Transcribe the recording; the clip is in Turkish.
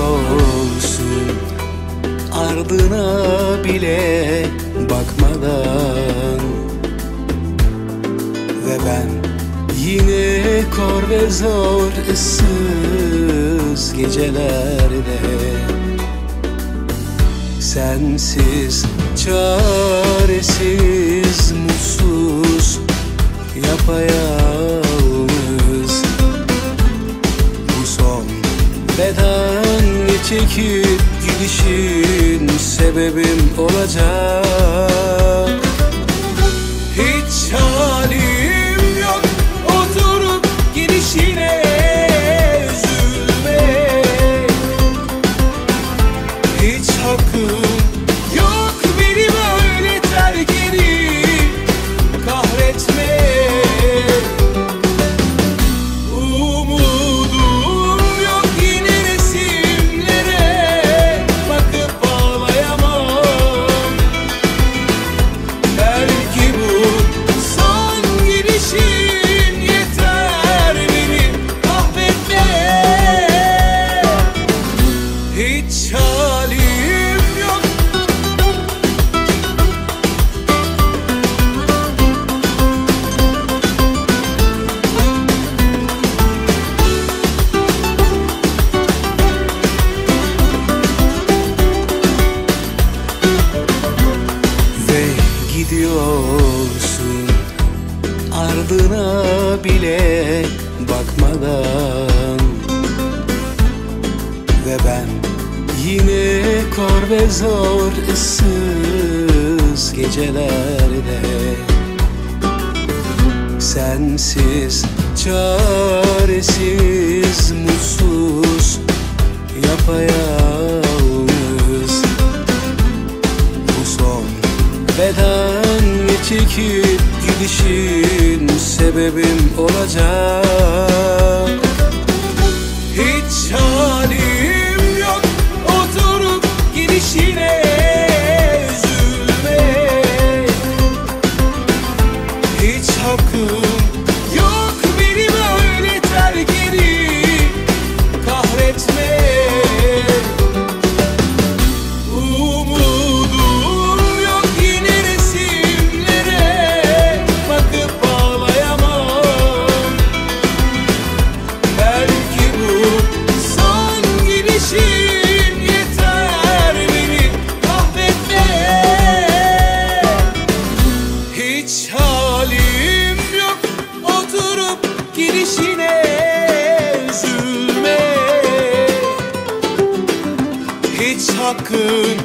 olsun. Ardına bile bakmadan. Ve ben yine kor ve zor ıssız gecelerde. Sensiz çaresiz çekip gidişin sebebim olacak. Hiç halim yok oturup gidişine üzülme. Hiç hakkım yok ardına bile bakmadan. Ve ben yine kor ve zor ıssız gecelerde sensiz çaresiz mutsuz yapayalnız. Bu son beden çekip gidişin sebebim olacak gidişine üzülme. Hiç hakkın